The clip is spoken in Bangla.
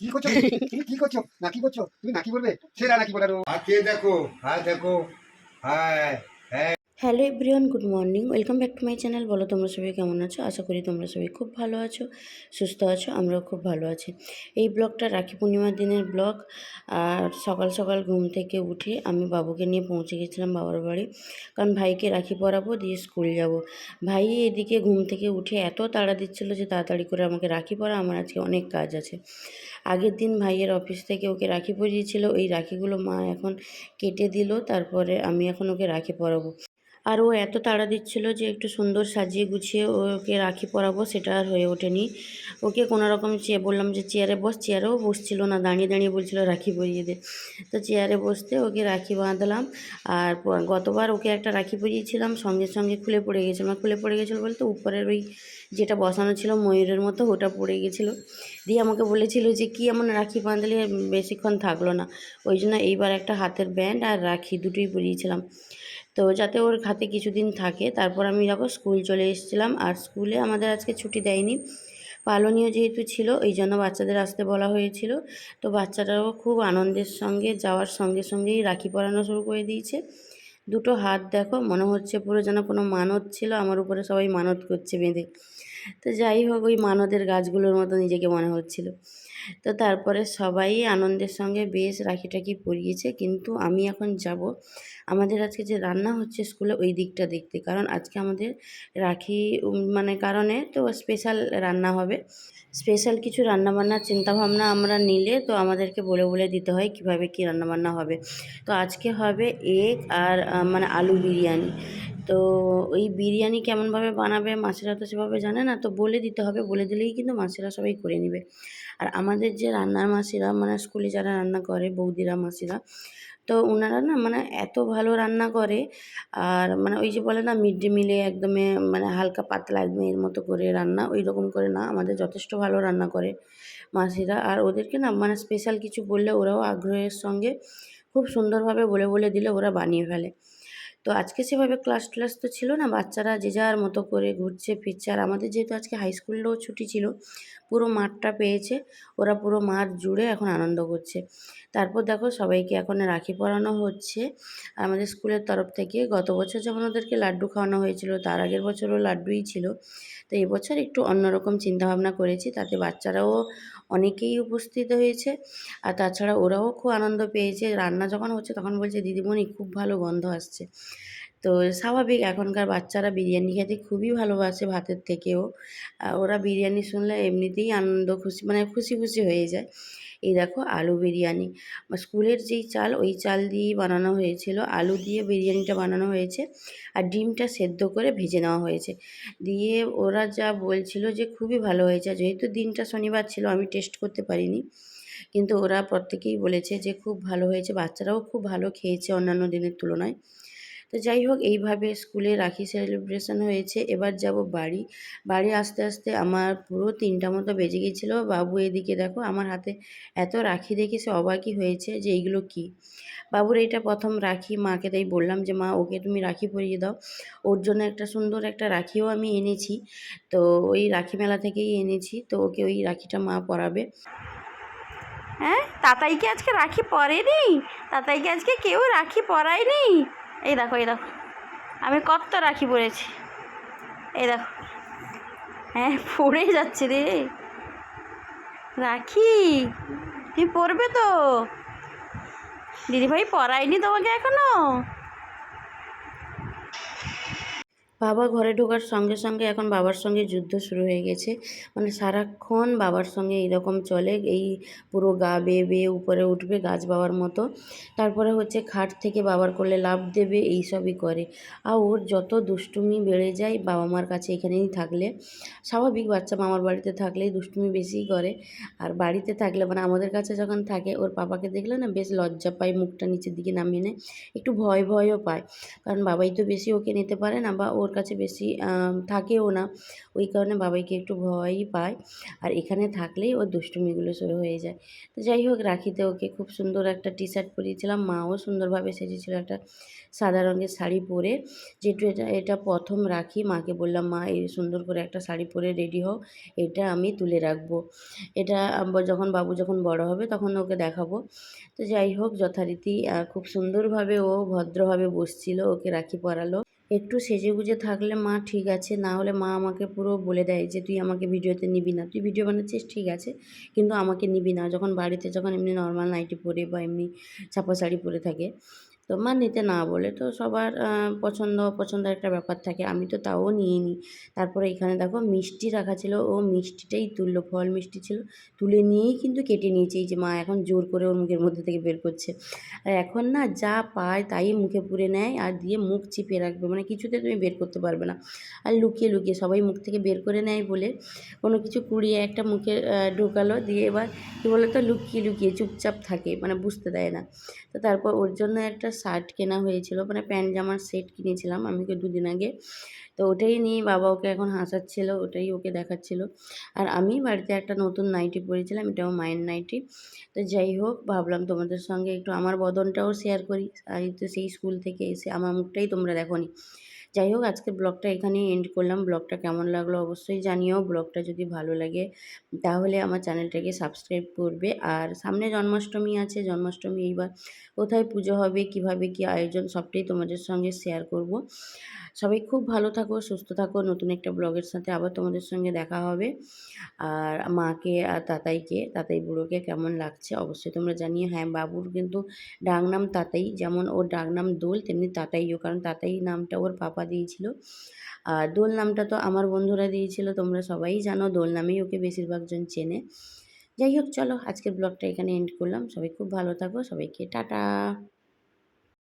কি করছ তুমি? কি করছ? নাকি করছ? তুমি নাকি বলবে? সেরা নাকি বলার হাত দেখো? হ্যাঁ দেখো। হ্যাঁ হ্যাঁ। Hello everyone, good morning. Welcome back to my channel. বলো তোমরা সবাই কেমন আছো? আশা করি তোমরা সবাই খুব ভালো আছো, সুস্থ আছো, আমরাও খুব ভালো আছি। এই ব্লগটা রাখি পূর্ণিমার দিনের ব্লগ। আর সকাল সকাল ঘুম থেকে উঠে আমি বাবুকে নিয়ে পৌঁছে গেছিলাম বাবার বাড়ি। কারণ ভাইকে রাখি পরাবো, দিয়ে স্কুল যাব। ভাই এদিকে ঘুম থেকে উঠে এত তাড়া দিচ্ছিল যে তাড়াতাড়ি করে আমাকে রাখি পরা, আমার আজকে অনেক কাজ আছে। আগের দিন ভাইয়ের অফিস থেকে ওকে রাখি পরিয়েছিল। ওই রাখিগুলো মা এখন কেটে দিল, তারপরে আমি এখন ওকে রাখি পরাবো। আর ও এত তাড়া দিচ্ছিল যে একটু সুন্দর সাজিয়ে গুছিয়ে ওকে রাখি পরাবো, সেটা আর হয়ে ওঠেনি। ওকে কোনো রকম চেয়ে বললাম যে, চেয়ারে বস। চেয়ারেও বসছিল না, দাঁড়িয়ে দাঁড়িয়ে বলছিল, রাখি পরিয়ে দে। তো চেয়ারে বসতে ওকে রাখি বাঁধলাম। আর গতবার ওকে একটা রাখি পরিয়েছিলাম, সঙ্গে সঙ্গে খুলে পড়ে গেছিল। মানে খুলে পড়ে গেছিল বলতে উপরের ওই যেটা বসানো ছিল, ময়ূরের মতো, ওটা পড়ে গেছিল। দিয়ে আমাকে বলেছিল যে, কি এমন রাখি বাঁধলে বেশিক্ষণ থাকল না? ওই জন্য এইবার একটা হাতের ব্যান্ড আর রাখি দুটোই পরিয়েছিলাম। তো যাতে ওর হাতে কিছুদিন থাকে। তারপর আমি দেখো স্কুল চলে এসেছিলাম আর স্কুলে আমাদের আজকে ছুটি দেয়নি। পালনীয় যেহেতু ছিল, এই জন্য বাচ্চাদের আসতে বলা হয়েছিল। তো বাচ্চারাও খুব আনন্দের সঙ্গে, যাওয়ার সঙ্গে সঙ্গেই রাখি পরানো শুরু করে দিয়েছে। দুটো হাত দেখো, মনে হচ্ছে পুরো যেন কোনো মানত ছিল, আমার উপরে সবাই মানত করছে বেঁধে। তো যাই হোক, ওই মানতের গাছগুলোর মতো নিজেকে মনে হচ্ছিল। তো তারপরে সবাই আনন্দের সঙ্গে বেশ রাখি টাকি পরিয়েছে। কিন্তু আমি এখন যাব। আমাদের আজকে যে রান্না হচ্ছে স্কুলে ওই দিকটা দেখতে। কারণ আজকে আমাদের রাখি মানে কারণে তো স্পেশাল রান্না হবে। স্পেশাল কিছু রান্নাবান্নার চিন্তাভাবনা আমরা নিলে তো আমাদেরকে বলে বলে দিতে হয় কীভাবে কি রান্নাবান্না হবে। তো আজকে হবে এগ আর মানে আলু বিরিয়ানি। তো ওই বিরিয়ানি কেমনভাবে বানাবে মাছেরা তো সেভাবে জানে না, তো বলে দিতে হবে, বলে দিলেই কিন্তু মাছেরা সবাই করে নেবে। আর আমাদের যে রান্নার মাসিরা মানে স্কুলে যারা রান্না করে, বৌদিরা, মাসিরা, তো ওনারা না মানে এত ভালো রান্না করে, আর মানে ওই যে বলে না, মিড ডে মিলে একদমে মানে হালকা পাতলা একদম এর মতো করে রান্না, ওই রকম করে না, আমাদের যথেষ্ট ভালো রান্না করে মাসিরা। আর ওদেরকে না মানে স্পেশাল কিছু বললে ওরাও আগ্রহের সঙ্গে খুব সুন্দরভাবে বলে বলে দিলে ওরা বানিয়ে ফেলে। তো আজকে সেভাবে ক্লাস ক্লাস তো ছিল না, বাচ্চারা যে যার মতো করে ঘুরছে, ফিরছে। আর আমাদের যেহেতু আজকে হাই স্কুলেও ছুটি ছিল, পুরো মাঠটা পেয়েছে, ওরা পুরো মাঠ জুড়ে এখন আনন্দ করছে। তারপর দেখো সবাইকে এখন রাখি পরানো হচ্ছে। আর আমাদের স্কুলের তরফ থেকে গত বছর যেমন ওদেরকে লাড্ডু খাওয়ানো হয়েছিল, তার আগের বছরও লাড্ডুই ছিল। তো এবছর একটু অন্যরকম চিন্তাভাবনা করেছি, তাতে বাচ্চারাও অনেকেই উপস্থিত হয়েছে। আর তাছাড়া ওরাও খুব আনন্দ পেয়েছে। রান্না যখন হচ্ছে তখন বলছে, দিদিমণি, খুব ভালো গন্ধ আসছে। তো স্বাভাবিক, এখনকার বাচ্চারা বিরিয়ানি খেতে খুবই ভালোবাসে ভাতের থেকেও। ওরা বিরিয়ানি শুনলে এমনিতেই আনন্দ, খুশি মানে খুশি খুশি হয়ে যায়। এই দেখো, আলু বিরিয়ানি। স্কুলের যেই চাল, ওই চাল দিয়েই বানানো হয়েছিল। আলু দিয়ে বিরিয়ানিটা বানানো হয়েছে আর ডিমটা সেদ্ধ করে ভেজে নেওয়া হয়েছে। দিয়ে ওরা যা বলছিল যে খুবই ভালো হয়েছে। যেহেতু দিনটা শনিবার ছিল, আমি টেস্ট করতে পারিনি। কিন্তু ওরা প্রত্যেকেই বলেছে যে খুব ভালো হয়েছে। বাচ্চারাও খুব ভালো খেয়েছে অন্যান্য দিনের তুলনায়। তো যাই হোক, এইভাবে স্কুলে রাখি সেলিব্রেশন হয়েছে। এবার যাব বাড়ি। বাড়ি আসতে আসতে আমার পুরো তিনটা মতো বেজে গিয়েছিল। বাবু এদিকে দেখো, আমার হাতে এত রাখি দেখে সে অবাকই হয়েছে যে এইগুলো কি? বাবুর এইটা প্রথম রাখি, মাকে তাই বললাম যে, মা, ওকে তুমি রাখি পরিয়ে দাও। ওর জন্য একটা সুন্দর একটা রাখিও আমি এনেছি। তো ওই রাখি মেলা থেকেই এনেছি। তো ওকে ওই রাখিটা মা পরাবে। হ্যাঁ তাতাইকে আজকে রাখি পরেনি? তাতাইকে আজকে কেউ রাখি পরায়নি? এই দেখো এই দেখো। আমি কত রাখি পরেছি। এই দেখো। হ্যাঁ পড়ে যাচ্ছে রে। রাখি? তুমি পরবে তো? দিদিভাই পরাইনি তোমাকে এখনও? বাবা ঘরে ঢোকার সঙ্গে সঙ্গে এখন বাবার সঙ্গে যুদ্ধ শুরু হয়ে গেছে। মানে সারাক্ষণ বাবার সঙ্গে এইরকম চলে, এই পুরো গা বেয়ে বেয়ে উপরে উঠবে গাছ বাবার মতো। তারপরে হচ্ছে খাট থেকে বাবার করলে লাভ দেবে, এই সবই করে। আর ওর যত দুষ্টুমি বেড়ে যায় বাবা মার কাছে এখানেই থাকলে। স্বাভাবিক বাচ্চা মামার বাড়িতে থাকলেই দুষ্টুমি বেশিই করে। আর বাড়িতে থাকলে মানে আমাদের কাছে যখন থাকে, ওর পাপাকে দেখলে না বেশ লজ্জা পায়, মুখটা নিচের দিকে নামিয়ে নেয়। একটু ভয় ভয়ও পায়। কারণ বাবাই তো বেশি ওকে নিতে পারে না বা ওর ওর কাছে বেশি থাকেও না। ওই কারণে বাবাইকে একটু ভয়ই পায়। আর এখানে থাকলেই ওর দুষ্টুমিগুলো শুরু হয়ে যায়। তো যাই হোক, রাখিতে ওকে খুব সুন্দর একটা টি শার্ট পরিয়েছিলাম। মাও সুন্দরভাবে সেজেছিল একটা সাদা রঙের শাড়ি পরে। যেটু এটা এটা প্রথম রাখি, মাকে বললাম, মা, এই সুন্দর করে একটা শাড়ি পরে রেডি হও। এটা আমি তুলে রাখব। এটা যখন বাবু যখন বড় হবে, তখন ওকে দেখাবো। তো যাই হোক, যথারীতি খুব সুন্দরভাবে ও ভদ্রভাবে বসছিল, ওকে রাখি পরালো। একটু সেজে গুজে থাকলে মা ঠিক আছে, না হলে মা আমাকে পুরো বলে দেয় যে তুই আমাকে ভিডিওতে নিবি না। তুই ভিডিও বানাচ্ছিস, ঠিক আছে, কিন্তু আমাকে নিবি না। যখন বাড়িতে, যখন এমনি নর্মাল নাইটি পরে বা এমনি ছাপা শাড়ি পরে থাকে তো মা নিতে না বলে তো সবার পছন্দ অপছন্দের একটা ব্যাপার থাকে। আমি তো তাও নিয়ে নিই। তারপরে এখানে দেখো মিষ্টি রাখা ছিল। ও মিষ্টিটাই তুললো, ফল মিষ্টি ছিল। তুলে নিয়েই কিন্তু কেটে নিয়েছে। এই যে মা এখন জোর করে ওর মুখের মধ্যে থেকে বের করছে। আর এখন না যা পায় তাই মুখে পুরে নেয় আর দিয়ে মুখ চিপে রাখবে। মানে কিছুতে তুমি বের করতে পারবে না। আর লুকিয়ে লুকিয়ে সবাই মুখ থেকে বের করে নেয় বলে কোনো কিছু কুড়িয়ে একটা মুখে ঢোকালো। দিয়ে এবার কী বলো তো লুকিয়ে লুকিয়ে চুপচাপ থাকে। মানে বুঝতে দেয় না। তো তারপর ওর জন্য একটা শার্ট কেনা হয়েছিল মানে প্যান্ট জামার সেট কিনেছিলাম আমি ওকে দুদিন আগে। তো ওটাই নিয়ে বাবা ওকে এখন হাসাচ্ছিল, ওটাই ওকে দেখাচ্ছিল। আর আমি বাড়িতে একটা নতুন নাইটি পরেছিলাম, এটাও মায়ের নাইটি। তো যাই হোক, ভাবলাম তোমাদের সঙ্গে একটু আমার বদনটাও শেয়ার করি। আর তো সেই স্কুল থেকে এসে আমার মুখটাই তোমরা দেখোনি। যাই হোক আজকে ব্লগটা এখানেই এন্ড করলাম। ব্লগটা কেমন লাগল অবশ্যই জানিও। ব্লগটা যদি ভালো লাগে, তাহলে আমার চ্যানেলটাকে সাবস্ক্রাইব করবে। আর সামনে জন্মাষ্টমী আছে, জন্মাষ্টমী এইবার কোথায় পুজো হবে, কীভাবে কি আয়োজন, সবটাই তোমাদের সঙ্গে শেয়ার করব। সবাই খুব ভালো থাকো, সুস্থ থাকো। নতুন একটা ব্লগের সাথে আবার তোমাদের সঙ্গে দেখা হবে। আর মাকে আর তাতাইকে, তাতাই বুড়োকে কেমন লাগছে অবশ্যই তোমরা জানিয়ে হ্যাঁ বাবুর কিন্তু ডাকনাম তাতাই, যেমন ওর ডাকনাম দোল, তেমনি তাতাইও। কারণ তাতাই নামটা ওর পাপা দিয়েছিল। আর দোল নামটা তো আমার বন্ধুরা দিয়েছিল, তোমরা সবাই জানো, দোল নামেই ওকে বেশিরভাগজন চেনে। যাই হোক, চলো আজকের ব্লগটা এখানে এন্ড করলাম। সবাই খুব ভালো থাকো, সবাইকে টাটা।